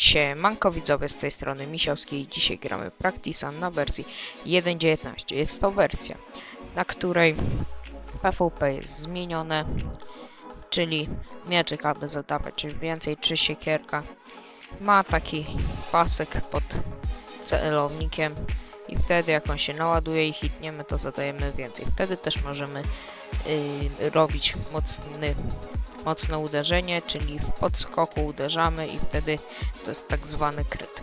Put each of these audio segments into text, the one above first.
Siemanko widzowie, z tej strony Misiowski dzisiaj gramy Practice'a na wersji 1.19. Jest to wersja, na której PvP jest zmienione, czyli mieczyk aby zadawać więcej, czy siekierka. Ma taki pasek pod celownikiem i wtedy jak on się naładuje i hitniemy, to zadajemy więcej. Wtedy też możemy yy, robić mocny, mocne uderzenie, czyli w podskoku uderzamy i wtedy to jest tak zwany kryt.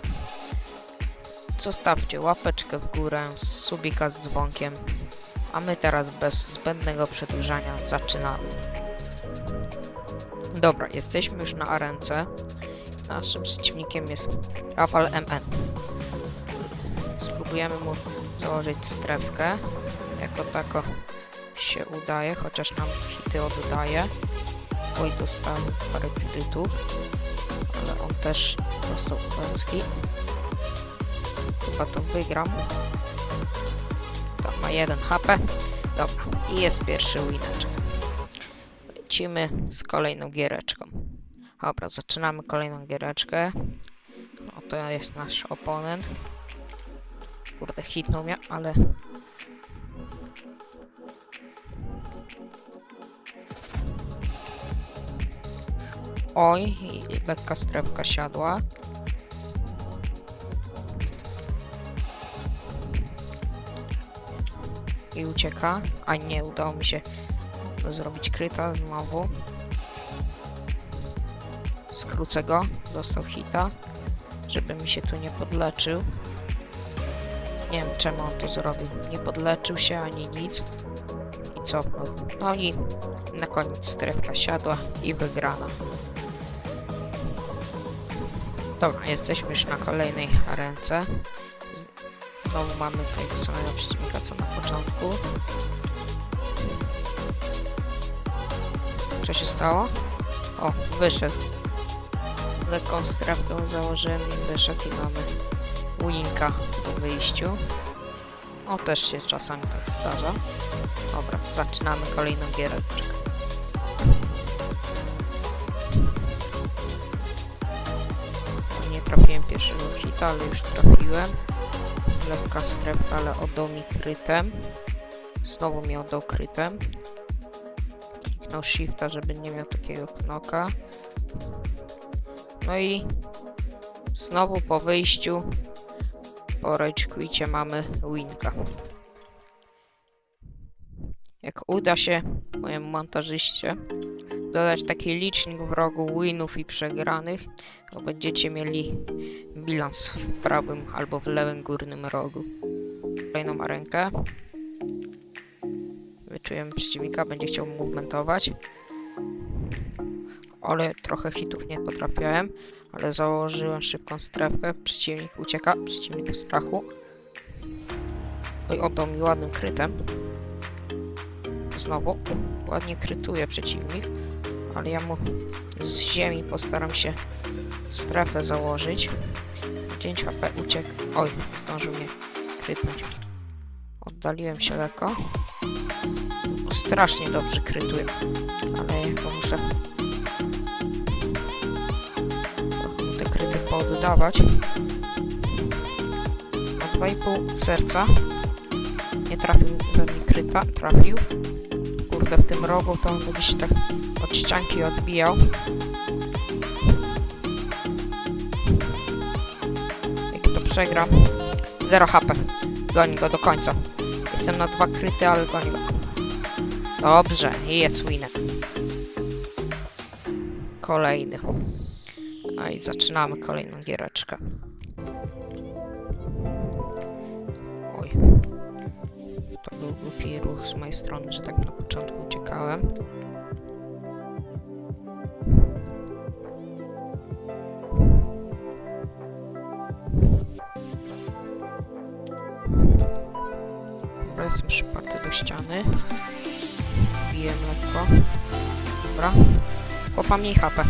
Zostawcie łapeczkę w górę, subika z dzwonkiem, a my teraz bez zbędnego przedłużania zaczynamy. Dobra, jesteśmy już na arence. Naszym przeciwnikiem jest Rafal MN. Spróbujemy mu założyć strefkę. Jako tako się udaje, chociaż nam hity oddaje. Oj, dostałem parę kredytów ale on też dostał klęski. Chyba to wygram. To ma 1 HP. Dobra, i jest pierwszy wineczek. Lecimy z kolejną giereczką. Dobra, zaczynamy kolejną giereczkę. No to jest nasz oponent. Kurde, hitnął mnie, ale... Oj, lekka strefka siadła. I ucieka. A nie, udało mi się zrobić kryta znowu. Skrócę go. Dostał hita. Żeby mi się tu nie podleczył. Nie wiem czemu on to zrobił. Nie podleczył się ani nic. I cofnął. No i na koniec strefka siadła i wygrana. Dobra, jesteśmy już na kolejnej. Z- Znowu mamy tego samego przeciwnika co na początku. Co się stało? O, wyszedł. Lekką strefkę założyłem i wyszedł i mamy winka po wyjściu. O, też się czasami tak zdarza. Dobra, zaczynamy kolejną giereczkę. Nie trafiłem pierwszego hita, ale już trafiłem. Lekka strefa, ale oddał mi krytem. Znowu mi oddał krytem. Kliknął shifta, żeby nie miał takiego knoka. No i znowu po wyjściu po rage mamy winka. Jak uda się mojemu montażyście dodać taki licznik w rogu winów i przegranych, to będziecie mieli bilans w prawym albo w lewym górnym rogu. Kolejną rękę. Wyczujemy przeciwnika, będzie chciał movementować. Ale trochę hitów nie potrafiłem, ale założyłem szybką strefkę. Przeciwnik ucieka, przeciwnik w strachu. Oj, oddał mi ładnym krytem. Znowu ładnie krytuje przeciwnik, ale ja mu z ziemi postaram się strefę założyć. 5 HP uciekł. Oj, zdążył mnie krytnąć. Oddaliłem się lekko. Strasznie dobrze krytuje, ale muszę te kryty pooddawać. Na 2,5 serca. Nie trafił we mnie kryta, trafił. Kurde, w tym rogu to on gdzieś tak od ścianki odbijał. Jak to przegram. 0 HP. Goni go do końca. Jestem na dwa kryty, ale goni go. Dobrze, jest winek. Kolejny. No i zaczynamy kolejną giereczkę. To był głupi ruch z mojej strony, że tak na początku uciekałem. Dobra, jestem przyparty do ściany. Biję lekko. Dobra. Chłopa mniej HP.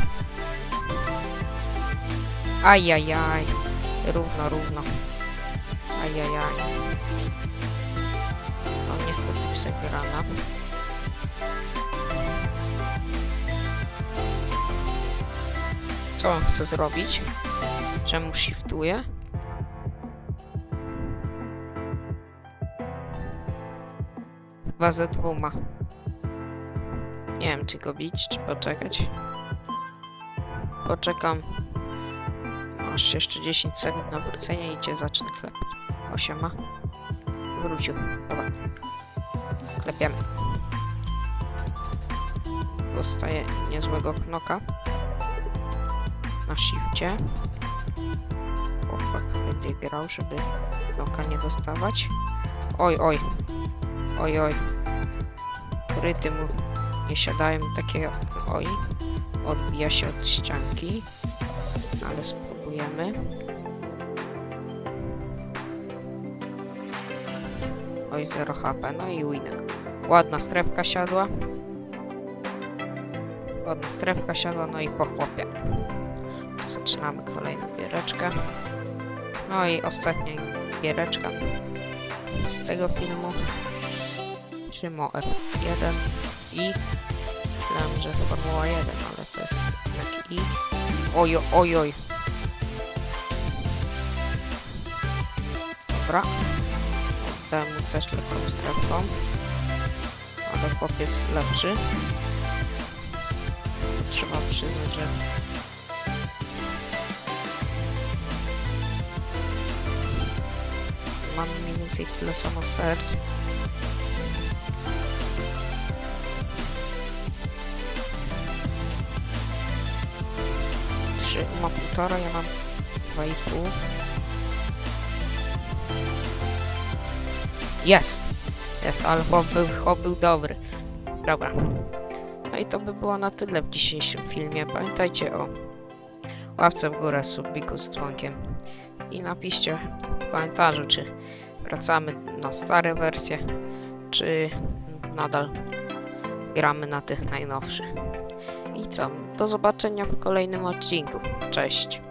Ajajaj. Równo, równo. Ajajaj. Niestety przegrana. Co on chce zrobić? Czemu shiftuje? Chyba ze dwoma. Nie wiem, czy go bić, czy poczekać. Poczekam. Masz jeszcze 10 sekund na wrócenie i cię zacznę klepać. Osiema. Wrócił. Dobra. Klepiemy. Dostaje niezłego knoka. Na shifcie. Chłopak będzie grał, żeby knoka nie dostawać. Oj, oj. Oj, oj. Kryty mu nie siadają takie oj. Odbija się od ścianki. Ale spróbujemy. Oj, 0 HP, no i winek. Ładna strefka siadła. Ładna strefka siadła, no i po chłopie. Zaczynamy kolejną giereczkę. No i ostatnia giereczka z tego filmu. Szymo F1 i myślałem, że Formuła 1, ale to jest jednak i. Oj, oj, oj. Dobra. Oddałem mu też lekką strefką. Ale chłop lepszy. Trzeba przyznać, że mam mniej więcej tyle samo serc. Trzy, ma półtora, ja mam dwa i pół. Jest! Jest, ale był, był dobry. Dobra. No i to by było na tyle w dzisiejszym filmie. Pamiętajcie o łapce w górę, subiku z dzwonkiem i napiszcie w komentarzu, czy wracamy na stare wersje, czy nadal gramy na tych najnowszych. I co? Do zobaczenia w kolejnym odcinku. Cześć!